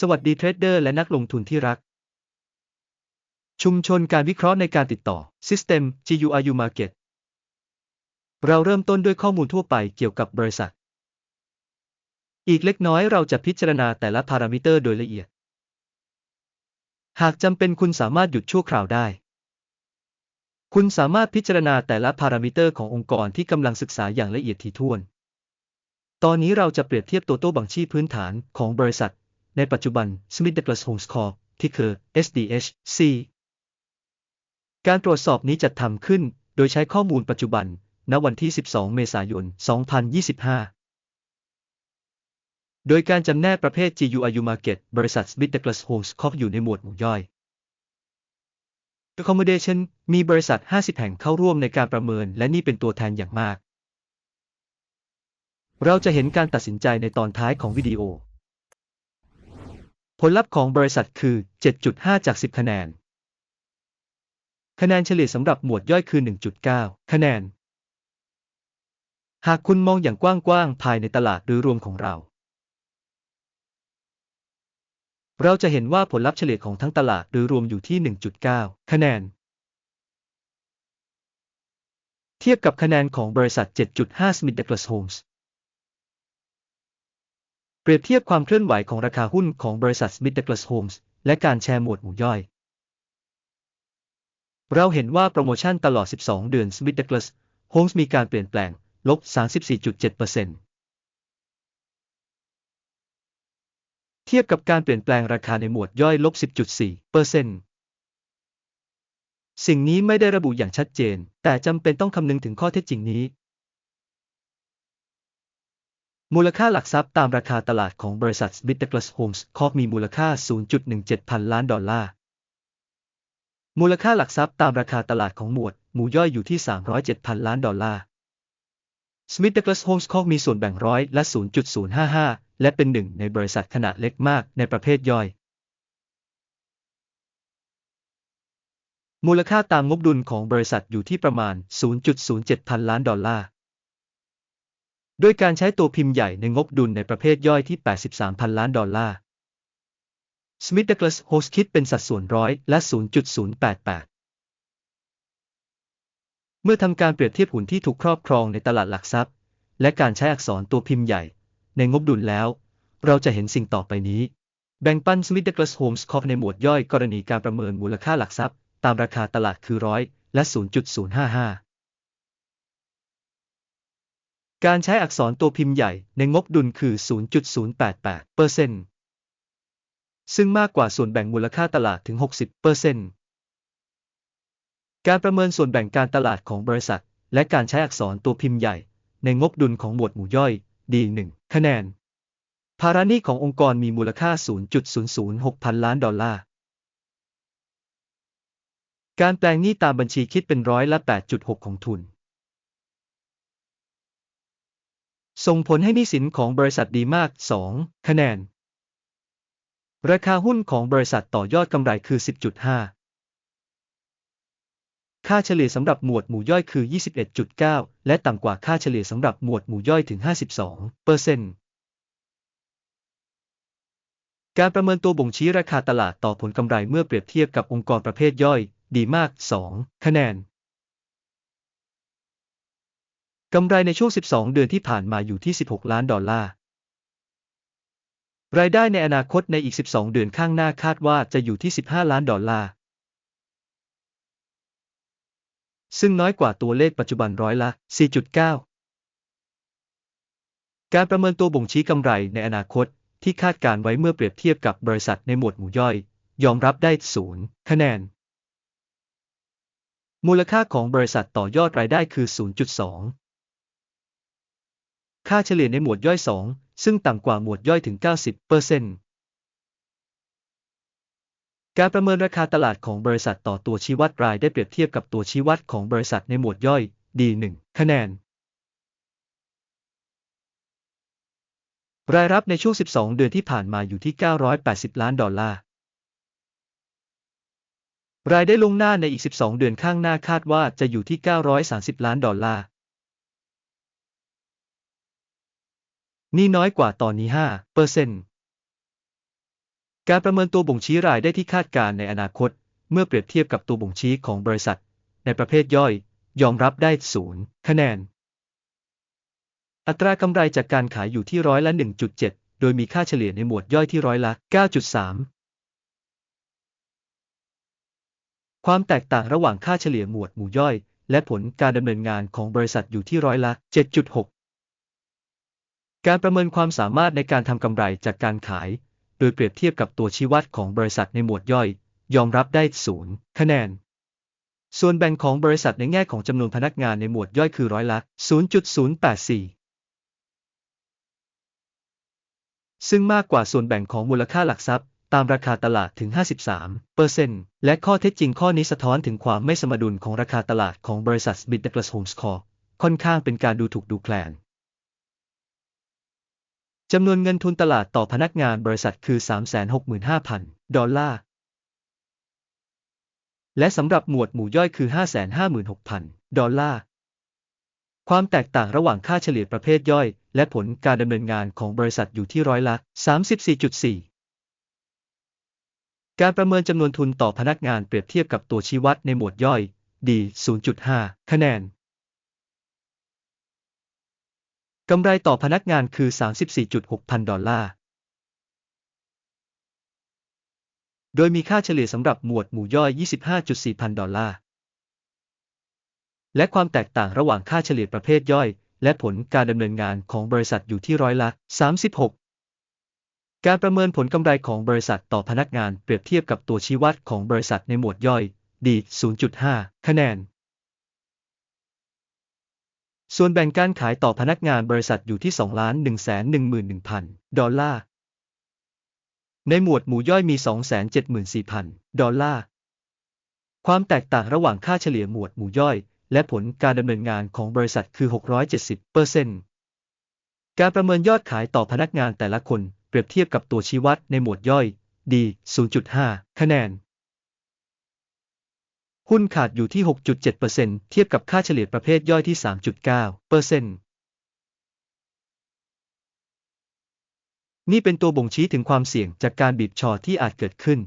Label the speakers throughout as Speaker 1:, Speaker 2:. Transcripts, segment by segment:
Speaker 1: สวัสดีเทรดเดอร์และนักลงทุนที่รัก ชุมชนการวิเคราะห์ในการติดต่อ System GURU Market เราเริ่มต้นด้วยข้อมูลทั่วไปเกี่ยวกับบริษัท อีกเล็กน้อยเราจะพิจารณาแต่ละพารามิเตอร์โดยละเอียด หากจำเป็นคุณสามารถหยุดชั่วคราวได้ คุณสามารถพิจารณาแต่ละพารามิเตอร์ขององค์กรที่กำลังศึกษาอย่างละเอียดถี่ถ้วน ตอนนี้เราจะเปรียบเทียบตัวโต้บังชีพื้นฐานของบริษัท ในปัจจุบัน Smith Douglas Homes Corp ที่คือ SDHC การตรวจสอบนี้จัดทำขึ้นโดยใช้ข้อมูลปัจจุบัน ณ วันที่ 12 เมษายน 2025 โดยการจำแนกประเภท GURU Market บริษัท Smith Douglas Homes Corp อยู่ในหมวดหมู่ย่อย Accommodation มีบริษัท 50 แห่งเข้าร่วมในการประเมิน และนี่เป็นตัวแทนอย่างมาก เราจะเห็นการตัดสินใจในตอนท้ายของวิดีโอ ผลลัพธ์ของบริษัทคือ 7.5 จาก 10 คะแนน คะแนนเฉลี่ยสำหรับหมวดย่อยคือ 1.9 คะแนน หากคุณมองอย่างกว้างๆ ภายในตลาดโดยรวมของเรา เราจะเห็นว่าผลลัพธ์เฉลี่ยของทั้งตลาดโดยรวมอยู่ที่ 1.9 คะแนน เทียบกับคะแนนของบริษัท 7.5 Smith Douglas Homes เปรียบเทียบความเคลื่อนไหวของราคาหุ้นของบริษัท Smith Douglas Homes และการแชร์หมวดหมู่ย่อย เราเห็นว่าโปรโมชั่นตลอด 12 เดือน Smith Douglas Homes มีการเปลี่ยนแปลง ลบ 34.7%เทียบกับการเปลี่ยนแปลงราคาในหมวดย่อยลบ 10.4%สิ่งนี้ไม่ได้ระบุอย่างชัดเจน แต่จำเป็นต้องคำนึงถึงข้อเท็จจริงนี้ มูลค่าหลักทรัพย์ตามราคาตลาดของบริษัท Smith Douglas Homes Corp มีมูลค่า 0.17 พันล้านดอลลาร์ มูลค่าหลักทรัพย์ตามราคาตลาดของหมวด หมู่ย่อยอยู่ที่ 307 พันล้านดอลลาร์ Smith Douglas Homes Corp มีส่วนแบ่งร้อยละ 0.055 และเป็นหนึ่งในบริษัทขนาดเล็กมากในประเภทย่อย มูลค่าตามงบดุลของบริษัทอยู่ที่ประมาณ 0.07 พันล้านดอลลาร์ โดยการใช้ตัวพิมพ์ใหญ่ในงบดุลในประเภทย่อยที่ 83 พันล้านดอลลาร์ Smith Douglas Homes คิดเป็นสัดส่วนร้อยและ 0.088 เมื่อทำการเปรียบเทียบหุ้นที่ถูกครอบครองในตลาดหลักทรัพย์ และการใช้อักษรตัวพิมพ์ใหญ่ ในงบดุลแล้ว เราจะเห็นสิ่งต่อไปนี้ แบ่งปัน Smith Douglas Homes Corp ในหมวดย่อยกรณีการประเมินมูลค่าหลักทรัพย์ ตามราคาตลาดคือร้อยและ 0.055 การใช้อักษรตัวพิมพ์ใหญ่ในงบดุลคือ 0.088%ซึ่งมากกว่าส่วนแบ่งมูลค่าตลาดถึง 60%การประเมินส่วนแบ่งการตลาดของบริษัท และการใช้อักษรตัวพิมพ์ใหญ่ ในงบดุลของหมวดหมู่ย่อยดีหนึ่งคะแนน ภาระหนี้ขององค์กรมีมูลค่า 0.006 พันล้านดอลลาร์ การแปลงหนี้ตามบัญชีคิดเป็นร้อยละ 8.6 ของทุน ส่งผลให้นี้สินของบริษัทดีมาก 2 คะแนน ราคาหุ้นของบริษัทต่อยอดกำไรคือ 10.5 ค่าเฉลี่ยสำหรับหมวดหมู่ย่อยคือ 21.9 และต่ำกว่าค่าเฉลี่ยสำหรับหมวดหมู่ย่อยถึง 52เปอร์เซ็นต์การประเมินตัวบ่งชี้ราคาตลาดต่อผลกำไรเมื่อเปรียบเทียบกับองค์กรประเภทย่อย ดีมาก 2 คะแนน กำไรในช่วง 12 เดือนที่ผ่านมาอยู่ที่ 16 ล้านดอลลาร์ รายได้ในอนาคตในอีก 12 เดือนข้างหน้าคาดว่าจะอยู่ที่ 15 ล้านดอลลาร์ ซึ่งน้อยกว่าตัวเลขปัจจุบันร้อยละ 4.9 การประเมินตัวบ่งชี้กำไรในอนาคตที่คาดการไว้เมื่อเปรียบเทียบกับบริษัทในหมวดหมู่ย่อย ยอมรับได้0คะแนน มูลค่าของบริษัทต่อยอดรายได้คือ 0.2 ค่าเฉลี่ยในหมวดย่อย 2 ซึ่งต่ำกว่าหมวดย่อยถึง 90เปอร์เซ็นต์การประเมินราคาตลาดของบริษัทต่อตัวชี้วัดรายได้เปรียบเทียบกับตัวชี้วัดของบริษัทในหมวดย่อย D1 คะแนน รายรับในช่วง 12 เดือนที่ผ่านมาอยู่ที่ 980 ล้านดอลลาร์ รายได้ลงหน้าในอีก 12 เดือนข้างหน้าคาดว่าจะอยู่ที่ 930 ล้านดอลลาร์ นี่น้อยกว่าตอนนี้5เปอร์เซ็นต์การประเมินตัวบ่งชี้รายได้ที่คาดการณ์ในอนาคต เมื่อเปรียบเทียบกับตัวบ่งชี้ของบริษัท ในประเภทย่อย ยอมรับได้ศูนย์คะแนน อัตรากำไรจากการขายอยู่ที่ร้อยละ 1.7 โดยมีค่าเฉลี่ยในหมวดย่อยที่ร้อยละ 9.3 ความแตกต่างระหว่างค่าเฉลี่ยหมวดหมู่ย่อย และผลการดำเนินงานของบริษัทอยู่ที่ร้อยละ 7.6 การประเมินความสามารถในการทำกำไรจากการขาย โดยเปรียบเทียบกับตัวชี้วัดของบริษัทในหมวดย่อย ยอมรับได้ศูนย์คะแนน ส่วนแบ่งของบริษัทในแง่ของจำนวนพนักงานในหมวดย่อยคือร้อยละ 0.084 ซึ่งมากกว่าส่วนแบ่งของมูลค่าหลักทรัพย์ ตามราคาตลาดถึง 53%และข้อเท็จจริงข้อนี้สะท้อนถึงความไม่สมดุลของราคาตลาดของบริษัท Smith Douglas Homes Corp ค่อนข้างเป็นการดูถูกดูแคลน จำนวนเงินทุนตลาดต่อพนักงานบริษัทคือ 365,000 ดอลลาร์ และสำหรับหมวดหมู่ย่อยคือ 556,000 ดอลลาร์ ความแตกต่างระหว่างค่าเฉลี่ยประเภทย่อย และผลการดำเนินงานของบริษัทอยู่ที่ร้อยละ 34.4 การประเมินจำนวนทุนต่อพนักงานเปรียบเทียบกับตัวชี้วัดในหมวดย่อย D 0.5 คะแนน กำไรต่อพนักงานคือ 34.6 พันดอลลาร์ โดยมีค่าเฉลี่ยสำหรับหมวดหมู่ย่อย 25.4 พันดอลลาร์ และความแตกต่างระหว่างค่าเฉลี่ยประเภทย่อย และผลการดำเนินงานของบริษัทอยู่ที่ร้อยละ 36 การประเมินผลกำไรของบริษัทต่อพนักงานเปรียบเทียบกับตัวชี้วัดของบริษัทในหมวดย่อย D 0.5 คะแนน ส่วนแบ่งการขายต่อพนักงานบริษัทอยู่ที่ 2 ล้าน1 1 1 0 0 0 ดอลลาร์ ในหมวดหมู่ย่อยมี 274,000 ดอลลาร์ ความแตกต่างระหว่างค่าเฉลี่ยหมวดหมู่ย่อย และผลการดำเนินงานของบริษัทคือ 670เปอร์เซ็นต์การประเมินยอดขายต่อพนักงานแต่ละคนเปรียบเทียบกับตัวชี้วัดในหมวดย่อย D 0.5 คะแนน หุ้นขาดอยู่ที่ 6.7%เทียบกับค่าเฉลี่ยประเภทย่อยที่ 3.9%นี่เป็นตัวบ่งชี้ถึงความเสี่ยงจากการบีบชอที่อาจเกิดขึ้น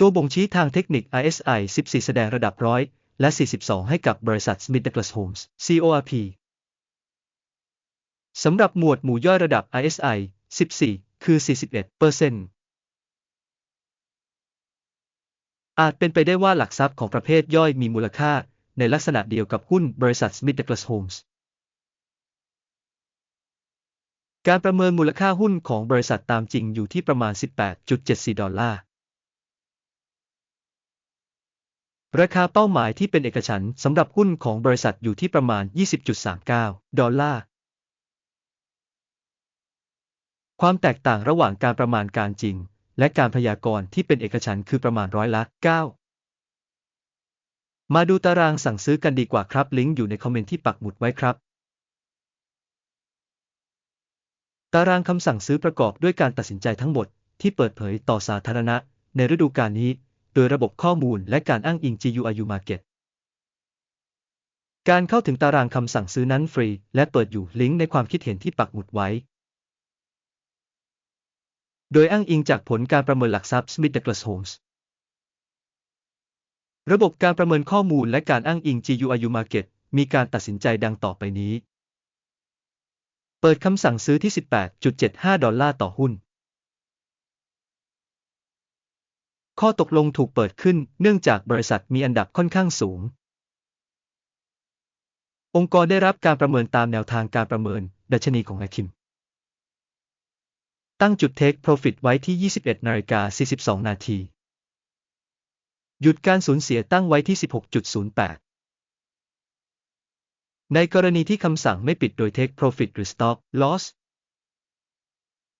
Speaker 1: ตัวบ่งชี้ทางเทคนิค ISI 14 แสดงระดับร้อยและ 42 ให้กับบริษัท Smith Douglas Homes CORP สำหรับหมวดหมู่ย่อยระดับ ISI 14 คือ 41% อาจเป็นไปได้ว่าหลักทรัพย์ของประเภทย่อยมีมูลค่า ในลักษณะเดียวกับหุ้นบริษัท Smith Douglas Homes การประเมินมูลค่าหุ้นของบริษัทตามจริงอยู่ที่ประมาณ 18.74 ดอลลาร์ ราคาเป้าหมายที่เป็นเอกฉันท์สำหรับหุ้นของบริษัทอยู่ที่ประมาณ 20.39 ดอลลาร์ ความแตกต่างระหว่างการประมาณการจริง และการพยากรณ์ที่เป็นเอกฉันท์คือประมาณร้อยละ 9 มาดูตารางสั่งซื้อกันดีกว่าครับ ลิงก์อยู่ในคอมเมนต์ที่ปักหมุดไว้ครับ ตารางคำสั่งซื้อประกอบด้วยการตัดสินใจทั้งหมด ที่เปิดเผยต่อสาธารณะ ในฤดูกาลนี้ โดยระบบข้อมูลและการอ้างอิง GUIU Market การเข้าถึงตารางคำสั่งซื้อนั้นฟรี และเปิดอยู่ลิงก์ในความคิดเห็นที่ปักหมุดไว้ โดยอ้างอิงจากผลการประเมินหลักทรัพย์ Smith Douglas Homes ระบบการประเมินข้อมูลและการอ้างอิง GUIU Market มีการตัดสินใจดังต่อไปนี้ เปิดคำสั่งซื้อที่ 18.75 ดอลลาร์ต่อหุ้น ข้อตกลงถูกเปิดขึ้นเนื่องจากบริษัทมีอันดับค่อนข้างสูง องค์กรได้รับการประเมินตามแนวทางการประเมิน ดัชนีของแอคิม ตั้งจุด Take Profit ไว้ที่ 21นาฬิกา42 นาที หยุดการสูญเสียตั้งไว้ที่ 16.08 ในกรณีที่คำสั่งไม่ปิดโดย Take Profit หรือ Stop Loss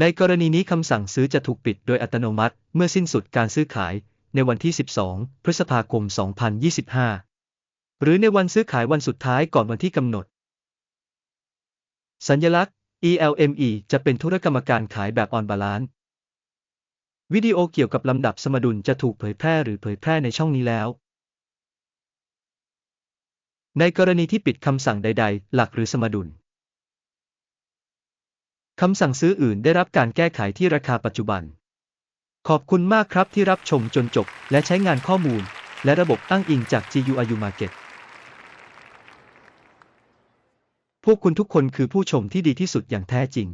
Speaker 1: ในกรณีนี้คำสั่งซื้อจะถูกปิดโดยอัตโนมัติ เมื่อสิ้นสุดการซื้อขาย ในวันที่ 12 พฤษภาคม 2025 หรือในวันซื้อขายวันสุดท้ายก่อนวันที่กำหนด สัญลักษณ์ ELME จะเป็นธุรกรรมการขายแบบออนบาลานซ์วิดีโอเกี่ยวกับลำดับสมดุลจะถูกเผยแพร่หรือเผยแพร่ในช่องนี้แล้ว ในกรณีที่ปิดคำสั่งใด ๆ หลักหรือสมดุลคำสั่งซื้ออื่นได้รับการแก้ไขที่ราคาปัจจุบัน ขอบคุณมากครับที่รับชมจนจบ และใช้งานข้อมูล และระบบอ้างอิงจาก GUIU Market พวกคุณทุกคนคือผู้ชมที่ดีที่สุดอย่างแท้จริง